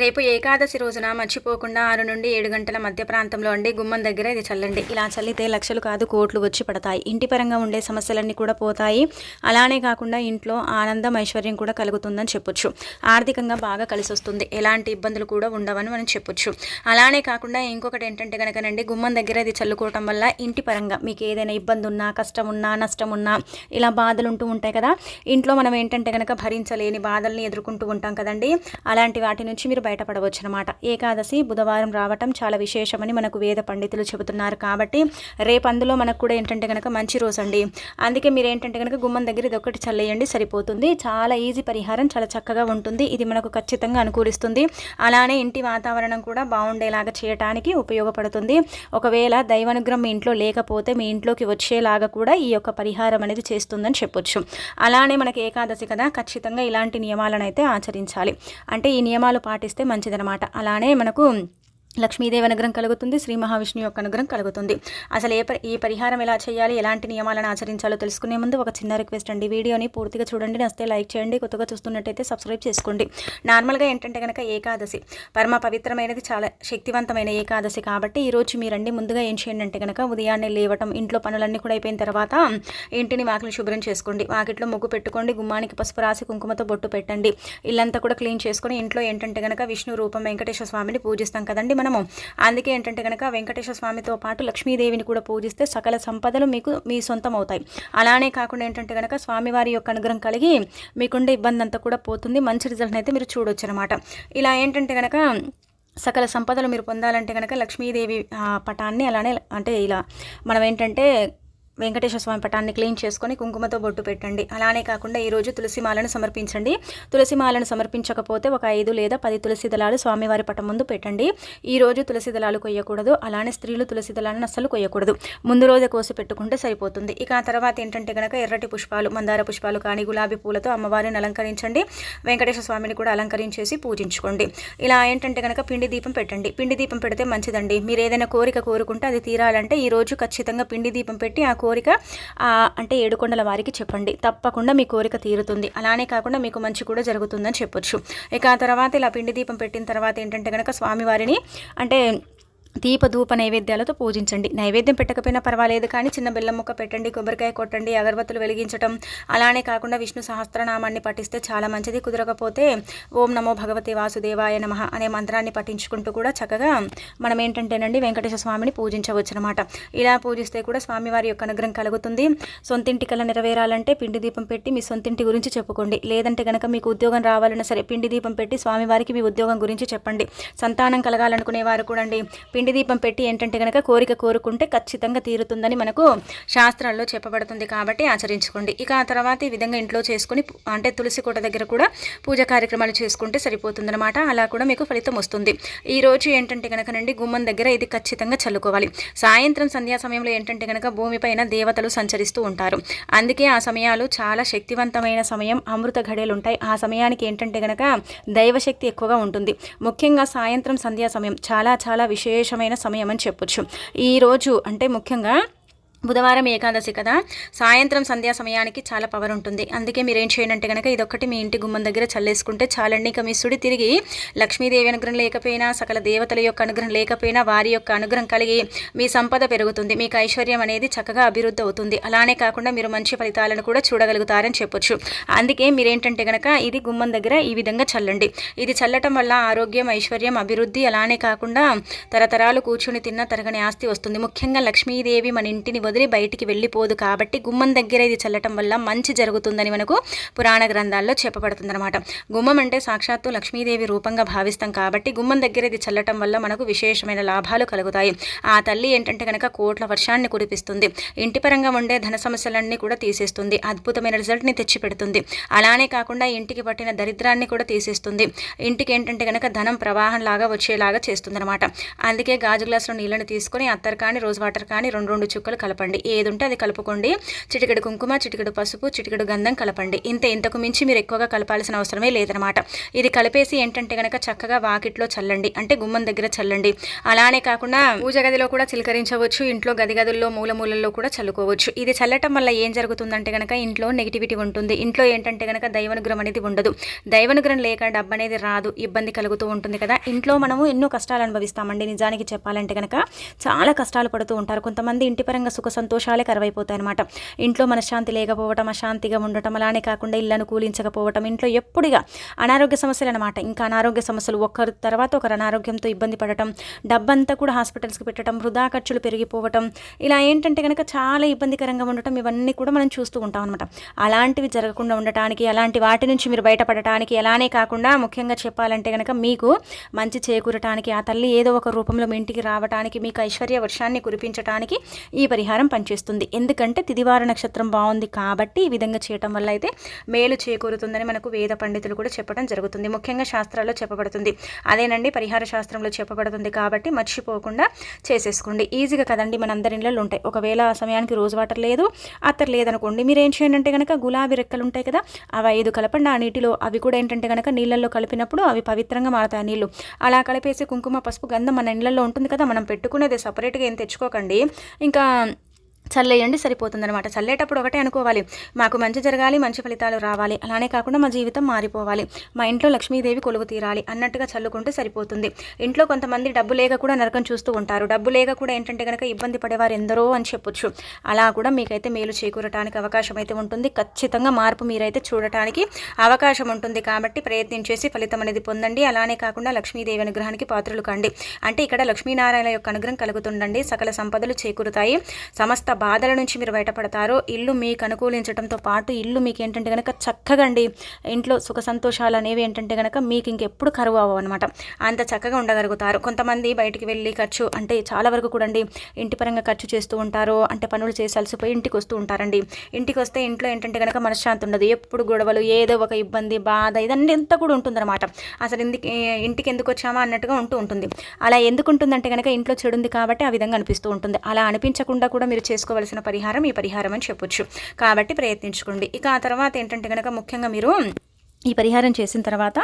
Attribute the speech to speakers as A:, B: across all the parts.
A: రేపు ఏకాదశి రోజున మర్చిపోకుండా ఆరు నుండి ఏడు గంటల మధ్య ప్రాంతంలో అండి గుమ్మం దగ్గర ఇది చల్లండి. ఇలా చల్లితే లక్షలు కాదు కోట్లు వచ్చి పడతాయి. ఇంటి పరంగా ఉండే సమస్యలన్నీ కూడా పోతాయి. అలానే కాకుండా ఇంట్లో ఆనందం ఐశ్వర్యం కూడా కలుగుతుందని చెప్పొచ్చు. ఆర్థికంగా బాగా కలిసి వస్తుంది ఎలాంటి ఇబ్బందులు కూడా ఉండవని మనం చెప్పొచ్చు. అలానే కాకుండా ఇంకొకటి ఏంటంటే కనుకనండి గుమ్మం దగ్గర ఇది చల్లుకోవటం వల్ల ఇంటి పరంగా మీకు ఏదైనా ఇబ్బంది ఉన్నా కష్టం ఉన్నా నష్టం ఉన్నా ఇలా బాధలు ఉంటూ ఉంటాయి కదా. ఇంట్లో మనం ఏంటంటే కనుక భరించలేని బాధల్ని ఎదుర్కొంటూ ఉంటాం కదండి. అలాంటి వాటి నుంచి మీరు బయటపడవచ్చు అనమాట ఏకాదశి బుధవారం రావటం చాలా విశేషమని మనకు వేద పండితులు చెబుతున్నారు కాబట్టి రేపు అందులో మనకు కూడా ఏంటంటే కనుక మంచి రోజు అండి అందుకే మీరు ఏంటంటే కనుక గుమ్మం దగ్గర ఇది ఒకటి చల్లేయండి సరిపోతుంది. చాలా ఈజీ పరిహారం చాలా చక్కగా ఉంటుంది. ఇది మనకు ఖచ్చితంగా అనుకూలిస్తుంది. అలానే ఇంటి వాతావరణం కూడా బాగుండేలాగా చేయటానికి ఉపయోగపడుతుంది. ఒకవేళ దైవానుగ్రహం మీ ఇంట్లో లేకపోతే మీ ఇంట్లోకి వచ్చేలాగా కూడా ఈ యొక్క పరిహారం అనేది చేస్తుందని చెప్పొచ్చు. అలానే మనకి ఏకాదశి కదా ఖచ్చితంగా ఇలాంటి నియమాలను అయితే ఆచరించాలి. అంటే ఈ నియమాలు పాటిస్తే మంచిదనమాట అలానే మనకు లక్ష్మీదేవి అనుగ్రహం కలుగుతుంది శ్రీ మహావిష్ణువు యొక్క అనుగ్రహం కలుగుతుంది. అసలు ఏ పరి ఈ పరిహారం ఎలా చేయాలి ఎలాంటి నియమాలను ఆచరించాలో తెలుసుకునే ముందు ఒక చిన్న రిక్వెస్ట్ అండి. వీడియోని పూర్తిగా చూడండి నస్తే లైక్ చేయండి కొత్తగా చూస్తున్నట్టయితే సబ్స్క్రైబ్ చేసుకోండి. నార్మల్గా ఏంటంటే కనుక ఏకాదశి పరమ పవిత్రమైనది చాలా శక్తివంతమైన ఏకాదశి కాబట్టి ఈరోజు మీరండి ముందుగా ఏం చేయండి అంటే కనుక ఉదయాన్నే లేవటం ఇంట్లో పనులన్నీ కూడా అయిపోయిన తర్వాత ఇంటిని వాకిలి శుభ్రం చేసుకోండి. వాకిట్లో ముగ్గు పెట్టుకోండి గుమ్మానికి పసుపు రాసి కుంకుమతో బొట్టు పెట్టండి. ఇల్లంతా కూడా క్లీన్ చేసుకొని ఇంట్లో ఏంటంటే కనుక విష్ణు రూపం వెంకటేశ్వర స్వామిని పూజిస్తాం కదండి. మనము. అందుకే ఏంటంటే కనుక వెంకటేశ్వర స్వామితో పాటు లక్ష్మీదేవిని కూడా పూజిస్తే సకల సంపదలు మీకు మీ సొంతం అవుతాయి అలానే కాకుండా ఏంటంటే కనుక స్వామివారి యొక్క అనుగ్రహం కలిగి మీకుండే ఇబ్బంది అంతా కూడా పోతుంది. మంచి రిజల్ట్ అయితే మీరు చూడొచ్చు అనమాట ఇలా ఏంటంటే కనుక సకల సంపదలు మీరు పొందాలంటే కనుక లక్ష్మీదేవి పటాన్ని అలానే అంటే ఇలా మనం ఏంటంటే వెంకటేశ్వర స్వామి పటాన్ని క్లీన్ చేసుకొని కుంకుమతో బొట్టు పెట్టండి. అలానే కాకుండా ఈరోజు తులసి మాలను సమర్పించండి. తులసి మాలను సమర్పించకపోతే ఒక ఐదు లేదా పది తులసి దళాలు స్వామివారి పటం ముందు పెట్టండి. ఈ రోజు తులసి దళాలు కొయ్యకూడదు. అలానే స్త్రీలు తులసి దళాలను అస్సలు కొయ్యకూడదు. ముందు రోజే కోసి పెట్టుకుంటే సరిపోతుంది. ఇక ఆ తర్వాత ఏంటంటే కనుక ఎర్రటి పుష్పాలు మందార పుష్పాలు కానీ గులాబీ పూలతో అమ్మవారిని అలంకరించండి. వెంకటేశ్వర స్వామిని కూడా అలంకరించేసి పూజించుకోండి. ఇలా ఏంటంటే కనుక పిండి దీపం పెట్టండి. పిండి దీపం పెడితే మంచిదండి. మీరు ఏదైనా కోరిక కోరుకుంటే అది తీరాలంటే ఈ రోజు ఖచ్చితంగా పిండి దీపం పెట్టి ఆ కోరిక అంటే ఏడుకొండల వారికి చెప్పండి. తప్పకుండా మీ కోరిక తీరుతుంది. అలానే కాకుండా మీకు మంచి కూడా జరుగుతుందని చెప్పొచ్చు. ఇక ఆ తర్వాత ఇలా పిండి దీపం పెట్టిన తర్వాత ఏంటంటే కనుక స్వామివారిని అంటే దీప ధూప నైవేద్యాలతో పూజించండి. నైవేద్యం పెట్టకపోయినా పర్వాలేదు కానీ చిన్న బెల్లం ముక్క పెట్టండి కొబ్బరికాయ కొట్టండి అగరబత్తులు వెలిగించటం. అలానే కాకుండా విష్ణు సహస్రనామాన్ని పఠిస్తే చాలా మంచిది. కుదరకపోతే ఓం నమో భగవతి వాసుదేవాయ నమ అనే మంత్రాన్ని పఠించుకుంటూ కూడా చక్కగా మనం ఏంటంటేనండి వెంకటేశ్వర స్వామిని పూజించవచ్చు అనమాట ఇలా పూజిస్తే కూడా స్వామివారి యొక్క అనుగ్రహం కలుగుతుంది. సొంతింటి కల నెరవేరాలంటే పిండి దీపం పెట్టి మీ సొంతింటి గురించి చెప్పుకోండి. లేదంటే కనుక మీకు ఉద్యోగం రావాలన్నా సరే పిండి దీపం పెట్టి స్వామివారికి మీ ఉద్యోగం గురించి చెప్పండి. సంతానం కలగాలనుకునే వారు కూడా అండి పిండి దీపం పెట్టి ఏంటంటే కనుక కోరిక కోరుకుంటే ఖచ్చితంగా తీరుతుందని మనకు శాస్త్రాల్లో చెప్పబడుతుంది కాబట్టి ఆచరించుకోండి. ఇక ఆ తర్వాత ఈ విధంగా ఇంట్లో చేసుకుని అంటే తులసి కోట దగ్గర కూడా పూజ కార్యక్రమాలు చేసుకుంటే సరిపోతుందన్నమాట. అలా కూడా మీకు ఫలితం వస్తుంది. ఈ రోజు ఏంటంటే కనుక నుండి గుమ్మం దగ్గర ఇది ఖచ్చితంగా చల్లుకోవాలి. సాయంత్రం సంధ్యా సమయంలో ఏంటంటే కనుక భూమిపైన దేవతలు సంచరిస్తూ ఉంటారు. అందుకే ఆ సమయాలు చాలా శక్తివంతమైన సమయం అమృత ఘడియలు ఉంటాయి. ఆ సమయానికి ఏంటంటే కనుక దైవశక్తి ఎక్కువగా ఉంటుంది. ముఖ్యంగా సాయంత్రం సంధ్యా సమయం చాలా చాలా విశేష విశేషమైన సమయం అని చెప్పొచ్చు. ఈరోజు అంటే ముఖ్యంగా బుధవారం ఏకాదశి కదా? సాయంత్రం సంధ్యా సమయానికి చాలా పవర్ ఉంటుంది. అందుకే మీరు ఏం చేయండి కనుక ఇదొక్కటి మీ ఇంటి గుమ్మం దగ్గర చల్లేసుకుంటే చాలండి. ఇక మీ సుడి తిరిగి లక్ష్మీదేవి అనుగ్రహం లేకపోయినా సకల దేవతల యొక్క అనుగ్రహం లేకపోయినా వారి యొక్క అనుగ్రహం కలిగి మీ సంపద పెరుగుతుంది. మీకు ఐశ్వర్యం అనేది చక్కగా అభివృద్ధి అవుతుంది. అలానే కాకుండా మీరు మంచి ఫలితాలను కూడా చూడగలుగుతారని చెప్పొచ్చు. అందుకే మీరేంటంటే కనుక ఇది గుమ్మం దగ్గర ఈ విధంగా చల్లండి. ఇది చల్లటం వల్ల ఆరోగ్యం ఐశ్వర్యం అభివృద్ధి అలానే కాకుండా తరతరాలు కూర్చుని తిన్న తరగని ఆస్తి వస్తుంది. ముఖ్యంగా లక్ష్మీదేవి మన ఇంటిని వదిలి బయటికి వెళ్ళిపోదు కాబట్టి గుమ్మం దగ్గర ఇది చల్లటం వల్ల మంచి జరుగుతుందని మనకు పురాణ గ్రంథాల్లో చెప్పబడుతుందన్నమాట. గుమ్మం అంటే సాక్షాత్తు లక్ష్మీదేవి రూపంగా భావిస్తాం కాబట్టి గుమ్మం దగ్గర ఇది చల్లటం వల్ల మనకు విశేషమైన లాభాలు కలుగుతాయి. ఆ తల్లి ఏంటంటే కనుక కోట్ల వర్షాన్ని కురిపిస్తుంది. ఇంటి పరంగా ఉండే ధన సమస్యలన్నీ కూడా తీసేస్తుంది. అద్భుతమైన రిజల్ట్ని తెచ్చిపెడుతుంది. అలానే కాకుండా ఇంటికి పట్టిన దరిద్రాన్ని కూడా తీసేస్తుంది. ఇంటికి ఏంటంటే కనుక ధనం ప్రవాహం లాగా వచ్చేలాగా చేస్తుంది అనమాట అందుకే గాజు గ్లాసులో నీళ్ళని తీసుకొని అత్తర్ కానీ రోజ్ వాటర్ కానీ రెండు రెండు చుక్కలు కలపండి కలపండి. ఏది ఉంటే అది కలుపుకోండి. చిటికెడు కుంకుమ చిటికెడు పసుపు చిటికెడు గంధం కలపండి. ఇంత ఇంతకు మించి మీరు ఎక్కువగా కలపాల్సిన అవసరమే లేదనమాట. ఇది కలిపేసి ఏంటంటే కనుక చక్కగా వాకిట్లో చల్లండి. అంటే గుమ్మం దగ్గర చల్లండి. అలానే కాకుండా పూజ గదిలో కూడా చిలకరించవచ్చు. ఇంట్లో గది గదుల్లో మూల మూలల్లో కూడా చల్లుకోవచ్చు. ఇది చల్లటం వల్ల ఏం జరుగుతుందంటే కనుక ఇంట్లో నెగిటివిటీ ఉంటుంది. ఇంట్లో ఏంటంటే కనుక దైవనుగ్రహం అనేది ఉండదు. దైవనుగ్రహం లేక డబ్బు అనేది రాదు. ఇబ్బంది కలుగుతూ ఉంటుంది కదా. ఇంట్లో మనము ఎన్నో కష్టాలు అనుభవిస్తామండి. నిజానికి చెప్పాలంటే కనుక చాలా కష్టాలు పడుతూ ఉంటారు. కొంతమంది ఇంటి పరంగా సుఖ సంతోషాలే కరువైపోతాయి అనమాట ఇంట్లో మనశ్శాంతి లేకపోవటం అశాంతిగా ఉండటం అలానే కాకుండా ఇళ్ళను కూలించకపోవటం ఇంట్లో ఎప్పుడుగా అనారోగ్య సమస్యలు అనమాట ఇంకా అనారోగ్య సమస్యలు ఒకరి తర్వాత ఒకరు అనారోగ్యంతో ఇబ్బంది పడటం డబ్బంతా కూడా హాస్పిటల్స్కి పెట్టడం వృధా ఖర్చులు పెరిగిపోవటం ఇలా ఏంటంటే కనుక చాలా ఇబ్బందికరంగా ఉండటం ఇవన్నీ కూడా మనం చూస్తూ ఉంటాం అనమాట అలాంటివి జరగకుండా ఉండటానికి అలాంటి వాటి నుంచి మీరు బయటపడటానికి అలానే కాకుండా ముఖ్యంగా చెప్పాలంటే కనుక మీకు మంచి చేకూరటానికి ఆ తల్లి ఏదో ఒక రూపంలో మీ ఇంటికి రావటానికి మీకు ఐశ్వర్య వర్షాన్ని కురిపించడానికి ఈ పరిహారం పనిచేస్తుంది. ఎందుకంటే తిదివార నక్షత్రం బాగుంది కాబట్టి ఈ విధంగా చేయటం వల్ల అయితే మేలు చేకూరుతుందని మనకు వేద పండితులు కూడా చెప్పడం జరుగుతుంది. ముఖ్యంగా శాస్త్రాల్లో చెప్పబడుతుంది. అదేనండి పరిహార శాస్త్రంలో చెప్పబడుతుంది కాబట్టి మర్చిపోకుండా చేసేసుకోండి. ఈజీగా కదండి మన అందరి ఇళ్ళలో ఉంటాయి. ఒకవేళ ఆ సమయానికి రోజు వాటర్ లేదు అత్తర్ లేదనుకోండి మీరు ఏం చేయండి అంటే కనుక గులాబీ రెక్కలు ఉంటాయి కదా అవి ఐదు కలపండి. ఆ నీటిలో అవి కూడా ఏంటంటే కనుక నీళ్ళల్లో కలిపినప్పుడు అవి పవిత్రంగా మారుతాయి నీళ్ళు అలా కలిపేసి కుంకుమ పసుపు గంధం మన ఇళ్ళల్లో ఉంటుంది కదా మనం పెట్టుకునేది సపరేట్గా ఏం తెచ్చుకోకండి. ఇంకా చల్లేయండి సరిపోతుందనమాట చల్లేటప్పుడు ఒకటే అనుకోవాలి. మాకు మంచి జరగాలి మంచి ఫలితాలు రావాలి. అలానే కాకుండా మా జీవితం మారిపోవాలి. మా ఇంట్లో లక్ష్మీదేవి కొలువు తీరాలి అన్నట్టుగా చల్లుకుంటే సరిపోతుంది. ఇంట్లో కొంతమంది డబ్బు లేక కూడా నరకం చూస్తూ ఉంటారు. డబ్బు లేక కూడా ఏంటంటే కనుక ఇబ్బంది పడేవారు ఎందరో అని చెప్పొచ్చు. అలా కూడా మీకైతే మేలు చేకూరటానికి అవకాశం అయితే ఉంటుంది. ఖచ్చితంగా మార్పు మీరైతే చూడటానికి అవకాశం ఉంటుంది. కాబట్టి ప్రయత్నం చేసి ఫలితం అనేది పొందండి. అలానే కాకుండా లక్ష్మీదేవి అనుగ్రహానికి పాత్రలు కండి. అంటే ఇక్కడ లక్ష్మీనారాయణ యొక్క అనుగ్రహం కలుగుతుండండి సకల సంపదలు చేకూరుతాయి. సమస్త బాధల నుంచి మీరు బయటపడతారు ఇల్లు మీకు అనుకూలించడంతో పాటు ఇల్లు మీకు ఏంటంటే కనుక చక్కగా అండి ఇంట్లో సుఖ సంతోషాలు అనేవి ఏంటంటే కనుక మీకు ఇంకెప్పుడు కరువు అవ్వనమాట అనమాట అంత చక్కగా ఉండగలుగుతారు. కొంతమంది బయటికి వెళ్ళి ఖర్చు అంటే చాలా వరకు కూడా అండి ఇంటి పరంగా ఖర్చు చేస్తూ ఉంటారు అంటే పనులు చేసి అలసిపోయి ఇంటికి వస్తూ ఉంటారండి. ఇంటికి వస్తే ఇంట్లో ఏంటంటే కనుక మనశ్శాంతి ఉండదు. ఎప్పుడు గొడవలు ఏదో ఒక ఇబ్బంది బాధ ఇదన్నీ ఎంత కూడా ఉంటుందన్నమాట. అసలు ఇంటికి ఇంటికి ఎందుకు వచ్చామా అన్నట్టుగా ఉంటూ ఉంటుంది. అలా ఎందుకు ఉంటుందంటే కనుక ఇంట్లో చెడు ఉంది కాబట్టి ఆ విధంగా అనిపిస్తూ ఉంటుంది. అలా అనిపించకుండా కూడా మీరు చేసుకోవలసిన పరిహారం ఈ పరిహారం అని చెప్పొచ్చు. కాబట్టి ప్రయత్నించుకోండి. ఇక ఆ తర్వాత ఏంటంటే కనుక ముఖ్యంగా మీరు ఈ పరిహారం చేసిన తర్వాత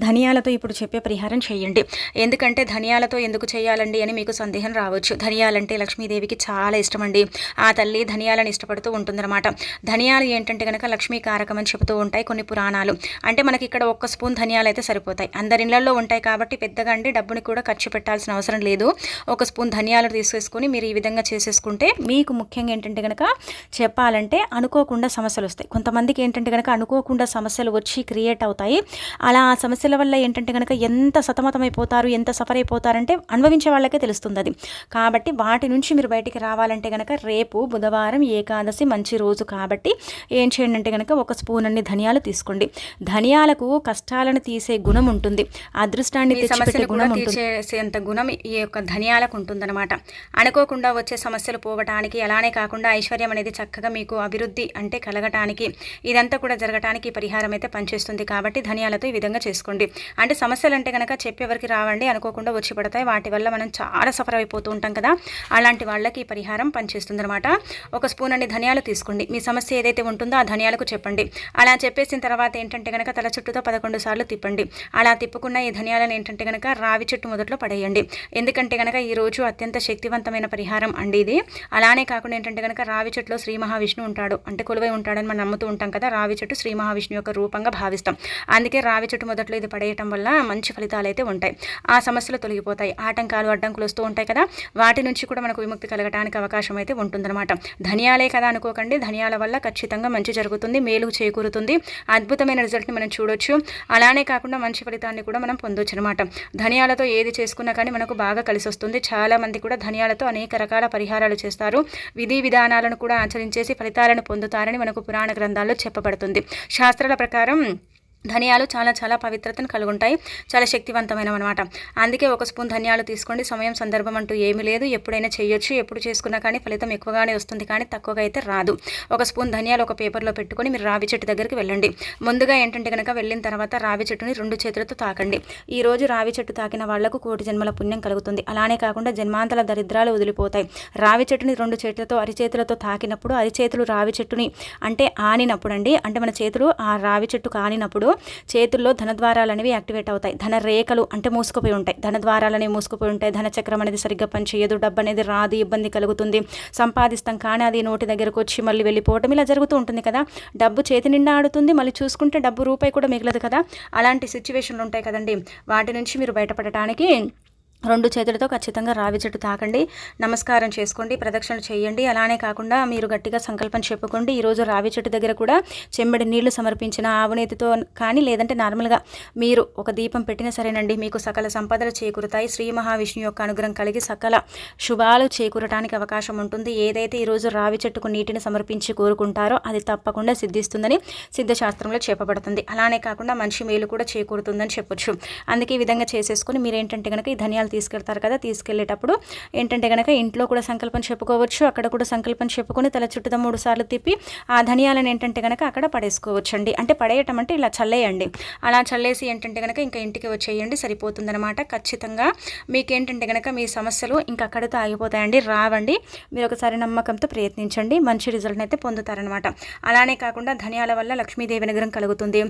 A: ధనియాలతో ఇప్పుడు చెప్పే పరిహారం చేయండి. ఎందుకంటే ధనియాలతో ఎందుకు చేయాలండి అని మీకు సందేహం రావచ్చు. ధనియాలంటే లక్ష్మీదేవికి చాలా ఇష్టం అండి ఆ తల్లి ధనియాలను ఇష్టపడుతూ ఉంటుందన్నమాట. ధనియాలు ఏంటంటే కనుక లక్ష్మీ కారకం అని చెబుతూ ఉంటాయి కొన్ని పురాణాలు. అంటే మనకి ఇక్కడ ఒక్క స్పూన్ ధనియాలు అయితే సరిపోతాయి. అందరి ఇళ్ళలో ఉంటాయి కాబట్టి పెద్దగా అండి డబ్బుని కూడా ఖర్చు పెట్టాల్సిన అవసరం లేదు. ఒక స్పూన్ ధనియాలు తీసేసుకొని మీరు ఈ విధంగా చేసేసుకుంటే మీకు ముఖ్యంగా ఏంటంటే కనుక చెప్పాలంటే అనుకోకుండా సమస్యలు వస్తాయి. కొంతమందికి ఏంటంటే కనుక అనుకోకుండా సమస్యలు వచ్చి క్రియ క్రియేట్ అవుతాయి. అలా ఆ సమస్యల వల్ల ఏంటంటే కనుక ఎంత సతమతమైపోతారు ఎంత సఫర్ అయిపోతారంటే అనుభవించే వాళ్ళకే తెలుస్తుంది అది. కాబట్టి వాటి నుంచి మీరు బయటికి రావాలంటే కనుక రేపు బుధవారం ఏకాదశి మంచి రోజు కాబట్టి ఏం చేయండి అంటే కనుక ఒక స్పూన్ అన్ని ధనియాలు తీసుకోండి. ధనియాలకు కష్టాలను తీసే గుణం ఉంటుంది. అదృష్టాన్ని తెచ్చిపెట్టే గుణం తీసేంత గుణం ఈ యొక్క ధనియాలకు ఉంటుందన్నమాట. అనుకోకుండా వచ్చే సమస్యలు పోవటానికి అలానే కాకుండా ఐశ్వర్యం అనేది చక్కగా మీకు అభివృద్ధి అంటే కలగటానికి ఇదంతా కూడా జరగటానికి పరిహారం అయితే పనిచేస్తుంది. వస్తుంది కాబట్టి ధనియాలతో ఈ విధంగా చేసుకోండి. అంటే సమస్యలు అంటే కనుక చెప్పేవరికి రావండి అనుకోకుండా వచ్చి పడతాయి. వాటి వల్ల మనం చాలా సఫర్ అయిపోతూ ఉంటాం కదా. అలాంటి వాళ్ళకి ఈ పరిహారం పనిచేస్తుంది అనమాట ఒక స్పూన్ అన్ని ధనియాలు తీసుకోండి. మీ సమస్య ఏదైతే ఉంటుందో ఆ ధనియాలకు చెప్పండి. అలా చెప్పేసిన తర్వాత ఏంటంటే కనుక తల చుట్టూతో పదకొండు సార్లు తిప్పండి. అలా తిప్పుకున్న ఈ ధనియాలను ఏంటంటే కనుక రావి చెట్టు మొదట్లో పడేయండి. ఎందుకంటే కనుక ఈ రోజు అత్యంత శక్తివంతమైన పరిహారం అండి ఇది. అలానే కాకుండా ఏంటంటే కనుక రావి చెట్టులో శ్రీ మహావిష్ణు ఉంటాడు. అంటే కొలువై ఉంటాడని మనం నమ్ముతూ ఉంటాం కదా. రావి చెట్టు శ్రీ మహావిష్ణు యొక్క రూపంగా భావిస్తాం. చేస్తాం. అందుకే రావి చెట్టు మొదట్లో ఇది పడేయటం వల్ల మంచి ఫలితాలు అయితే ఉంటాయి. ఆ సమస్యలు తొలగిపోతాయి. ఆటంకాలు అడ్డంకులు వస్తూ ఉంటాయి కదా. వాటి నుంచి కూడా మనకు విముక్తి కలగడానికి అవకాశం అయితే ఉంటుందన్నమాట. ధనియాలే కదా అనుకోకండి. ధనియాల వల్ల ఖచ్చితంగా మంచి జరుగుతుంది. మేలు చేకూరుతుంది. అద్భుతమైన రిజల్ట్ని మనం చూడొచ్చు. అలానే కాకుండా మంచి ఫలితాన్ని కూడా మనం పొందొచ్చు అనమాట ధనియాలతో ఏది చేసుకున్నా కానీ మనకు బాగా కలిసి వస్తుంది. చాలామంది కూడా ధనియాలతో అనేక రకాల పరిహారాలు చేస్తారు. విధి విధానాలను కూడా ఆచరించేసి ఫలితాలను పొందుతారని మనకు పురాణ గ్రంథాల్లో చెప్పబడుతుంది. శాస్త్రాల ప్రకారం ధనియాలు చాలా చాలా పవిత్రతను కలుగుంటాయి. చాలా శక్తివంతమైనవి అనమాట అందుకే ఒక స్పూన్ ధనియాలు తీసుకోండి. సమయం సందర్భం అంటూ ఏమీ లేదు. ఎప్పుడైనా చేయొచ్చు ఎప్పుడు చేసుకున్నా కానీ ఫలితం ఎక్కువగానే వస్తుంది కానీ తక్కువగా అయితే రాదు. ఒక స్పూన్ ధనియాలు ఒక పేపర్లో పెట్టుకొని మీరు రావి చెట్టు దగ్గరికి వెళ్ళండి. ముందుగా ఏంటంటే కనుక వెళ్ళిన తర్వాత రావి చెట్టుని రెండు చేతులతో తాకండి. ఈ రోజు రావి చెట్టు తాకిన వాళ్ళకు కోటి జన్మల పుణ్యం కలుగుతుంది. అలానే కాకుండా జన్మాంతల దరిద్రాలు వదిలిపోతాయి. రావి చెట్టుని రెండు చేతులతో అరిచేతులతో తాకినప్పుడు అరిచేతులు రావి చెట్టుని అంటే ఆనినప్పుడు అండి అంటే మన చేతులు ఆ రావి చెట్టు కానినప్పుడు చేతుల్లో ధనద్వారాలు అనేవి యాక్టివేట్ అవుతాయి. ధన రేఖలు అంటే మూసుకుపోయి ఉంటాయి. ధనద్వారాలు అనేవి మూసుకుపోయి ఉంటాయి. ధన చక్రం అనేది సరిగ్గా పనిచేయదు. డబ్బు అనేది రాదు. ఇబ్బంది కలుగుతుంది. సంపాదిస్తాం కానీ అది నోటి దగ్గరకు వచ్చి మళ్ళీ వెళ్ళిపోవటం ఇలా జరుగుతూ ఉంటుంది కదా. డబ్బు చేతి నిండా ఆడుతుంది. మళ్ళీ చూసుకుంటే డబ్బు రూపాయి కూడా మిగలదు కదా. అలాంటి సిచ్యువేషన్లు ఉంటాయి కదండి. వాటి నుంచి మీరు బయటపడటానికి రెండు చేతులతో ఖచ్చితంగా రావి చెట్టు తాకండి నమస్కారం చేసుకోండి ప్రదక్షిణ చేయండి. అలానే కాకుండా మీరు గట్టిగా సంకల్పం చెప్పుకోండి. ఈరోజు రావి చెట్టు దగ్గర కూడా చెంబడి నీళ్ళు సమర్పించిన ఆవునేతితో కానీ లేదంటే నార్మల్గా మీరు ఒక దీపం పెట్టినా సరేనండి మీకు సకల సంపదలు చేకూరుతాయి. శ్రీ మహావిష్ణు యొక్క అనుగ్రహం కలిగి సకల శుభాలు చేకూరటానికి అవకాశం ఉంటుంది. ఏదైతే ఈరోజు రావి చెట్టుకు నీటిని సమర్పించి కోరుకుంటారో అది తప్పకుండా సిద్ధిస్తుందని సిద్ధశాస్త్రంలో చెప్పబడుతుంది. అలానే కాకుండా మంచి మేలు కూడా చేకూరుతుందని చెప్పొచ్చు. అందుకే ఈ విధంగా చేసేసుకుని మీరేంటంటే కనుక ఈ ధన్యాలు తీసుకెళ్తారు కదా తీసుకెళ్ళేటప్పుడు ఏంటంటే కనుక ఇంట్లో కూడా సంకల్పం చెప్పుకోవచ్చు అక్కడ కూడా సంకల్పం చెప్పుకొని తల చుట్టూ మూడు సార్లు తిప్పి ఆ ధనియాలను ఏంటంటే కనుక అక్కడ పడేసుకోవచ్చండి. అంటే పడేయటం అంటే ఇలా చల్లేయండి. అలా చల్లేసి ఏంటంటే కనుక ఇంకా ఇంటికి వచ్చేయండి సరిపోతుందనమాట ఖచ్చితంగా మీకు ఏంటంటే కనుక మీ సమస్యలు ఇంకా అక్కడితో ఆగిపోతాయండి. రావండి. మీరు ఒకసారి నమ్మకంతో ప్రయత్నించండి. మంచి రిజల్ట్ అయితే పొందుతారనమాట అలానే కాకుండా ధనియాల వల్ల లక్ష్మీదేవి అనుగ్రహం కలుగుతుంది.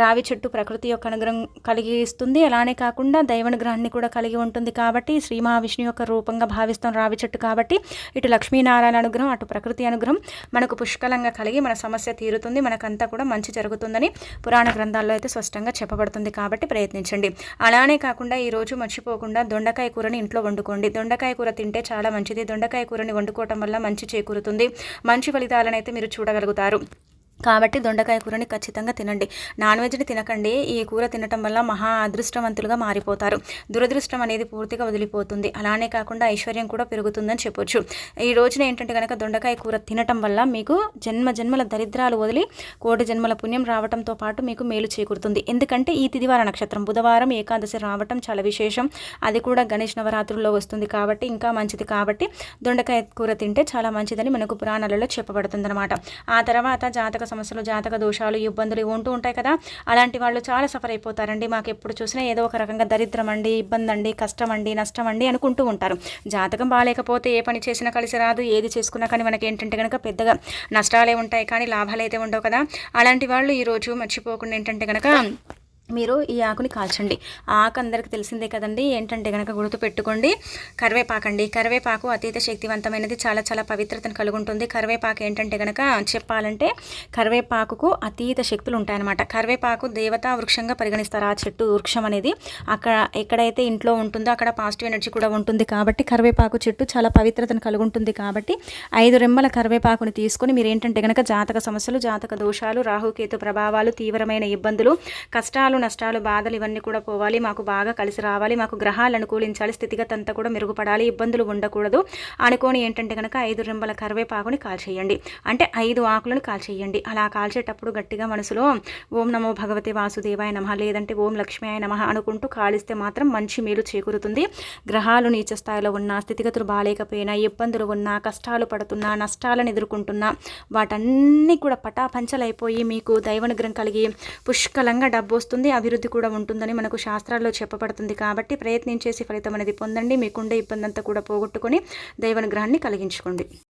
A: రావి చెట్టు ప్రకృతి యొక్క అనుగ్రహం కలిగిస్తుంది. అలానే కాకుండా దైవానుగ్రహాన్ని కూడా కలిగి ఉంటుంది. కాబట్టి శ్రీ మహావిష్ణు యొక్క రూపంగా భావిస్తాం రావి చెట్టు కాబట్టి. ఇటు లక్ష్మీనారాయణ అనుగ్రహం అటు ప్రకృతి అనుగ్రహం. మనకు పుష్కలంగా కలిగి మన సమస్య తీరుతుంది. మనకంతా కూడా మంచి జరుగుతుందని పురాణ గ్రంథాల్లో అయితే స్పష్టంగా చెప్పబడుతుంది కాబట్టి ప్రయత్నించండి. అలానే కాకుండా ఈరోజు మర్చిపోకుండా దొండకాయ కూరని ఇంట్లో వండుకోండి. దొండకాయ కూర తింటే చాలా మంచిది. దొండకాయ కూరని వండుకోవటం వల్ల మంచి చేకూరుతుంది. మంచి ఫలితాలను అయితే మీరు చూడగలుగుతారు. కాబట్టి దొండకాయ కూరని ఖచ్చితంగా తినండి. నాన్ వెజ్ని తినకండి. ఈ కూర తినటం వల్ల మహా అదృష్టవంతులుగా మారిపోతారు. దురదృష్టం అనేది పూర్తిగా వదిలిపోతుంది. అలానే కాకుండా ఐశ్వర్యం కూడా పెరుగుతుందని చెప్పొచ్చు. ఈ రోజున ఏంటంటే కనుక దొండకాయ కూర తినటం వల్ల మీకు జన్మ జన్మల దరిద్రాలు వదిలి కోటి జన్మల పుణ్యం రావడంతో పాటు మీకు మేలు చేకూరుతుంది. ఎందుకంటే ఈ తిదివార నక్షత్రం బుధవారం ఏకాదశి రావటం చాలా విశేషం. అది కూడా గణేష్ నవరాత్రుల్లో వస్తుంది కాబట్టి ఇంకా మంచిది కాబట్టి దొండకాయ కూర తింటే చాలా మంచిదని మనకు పురాణాలలో చెప్పబడుతుందనమాట ఆ తర్వాత జాతక సమస్యలు జాతక దోషాలు ఇబ్బందులు ఉంటూ ఉంటాయి కదా. అలాంటి వాళ్ళు చాలా సఫర్ అయిపోతారండి. మాకు ఎప్పుడు చూసినా ఏదో ఒక రకంగా దరిద్రం అండి ఇబ్బంది అండి కష్టం అండి నష్టం అండి అనుకుంటూ ఉంటారు. జాతకం బాగాలేకపోతే ఏ పని చేసినా కలిసి రాదు ఏది చేసుకున్నా కానీ మనకి ఏంటంటే కనుక పెద్దగా నష్టాలే ఉంటాయి కానీ లాభాలు అయితే ఉండవు కదా. అలాంటి వాళ్ళు ఈరోజు మర్చిపోకుండా ఏంటంటే కనుక మీరు ఈ ఆకుని కాల్చండి. ఆకు అందరికి తెలిసిందే కదండి. ఏంటంటే కనుక గుర్తు పెట్టుకోండి. కరివేపాకండి. కరివేపాకు అతీత శక్తివంతమైనది చాలా చాలా పవిత్రతను కలిగి ఉంటుంది కరివేపాకు ఏంటంటే కనుక చెప్పాలంటే కరివేపాకుకు అతీత శక్తులు ఉంటాయన్నమాట. కరివేపాకు దేవతా వృక్షంగా పరిగణిస్తారు. ఆ చెట్టు వృక్షం అనేది అక్కడ ఎక్కడైతే ఇంట్లో ఉంటుందో అక్కడ పాజిటివ్ ఎనర్జీ కూడా ఉంటుంది కాబట్టి కరివేపాకు చెట్టు చాలా పవిత్రతను కలిగి ఉంటుంది కాబట్టి ఐదు రెమ్మల కరివేపాకుని తీసుకొని మీరు ఏంటంటే కనుక జాతక సమస్యలు జాతక దోషాలు రాహుకేతు ప్రభావాలు తీవ్రమైన ఇబ్బందులు కష్టాలు కష్టాలు నష్టాలు బాధలు ఇవన్నీ కూడా పోవాలి. మాకు బాగా కలిసి రావాలి. మాకు గ్రహాలు అనుకూలించాలి. స్థితిగతి అంతా కూడా మెరుగుపడాలి. ఇబ్బందులు ఉండకూడదు. అనుకోని ఏంటంటే కనుక ఐదు రెంబల కరివేపాకుని కాల్చేయండి. అంటే ఐదు ఆకులను కాల్చేయండి. అలా కాల్చేటప్పుడు గట్టిగా మనసులో ఓం నమో భగవతి వాసుదేవాయ నమ లేదంటే ఓం లక్ష్మీయ నమ అనుకుంటూ కాలిస్తే మాత్రం మంచి మేలు చేకూరుతుంది. గ్రహాలు నీచ స్థాయిలో ఉన్న స్థితిగతులు బాగాలేకపోయినా ఇబ్బందులు ఉన్నా కష్టాలు పడుతున్నా నష్టాలను ఎదుర్కొంటున్నా వాటన్నీ కూడా పటాపంచలైపోయి మీకు దైవనుగ్రహం కలిగి పుష్కలంగా డబ్బు వస్తుంది. ఉంటుంది అభివృద్ధి కూడా ఉంటుందని మనకు శాస్త్రాల్లో చెప్పబడుతుంది కాబట్టి ప్రయత్నించేసి ఫలితం అనేది పొందండి. మీకుండే ఇబ్బంది అంతా కూడా పోగొట్టుకొని దైవనుగ్రహాన్ని కలిగించుకోండి.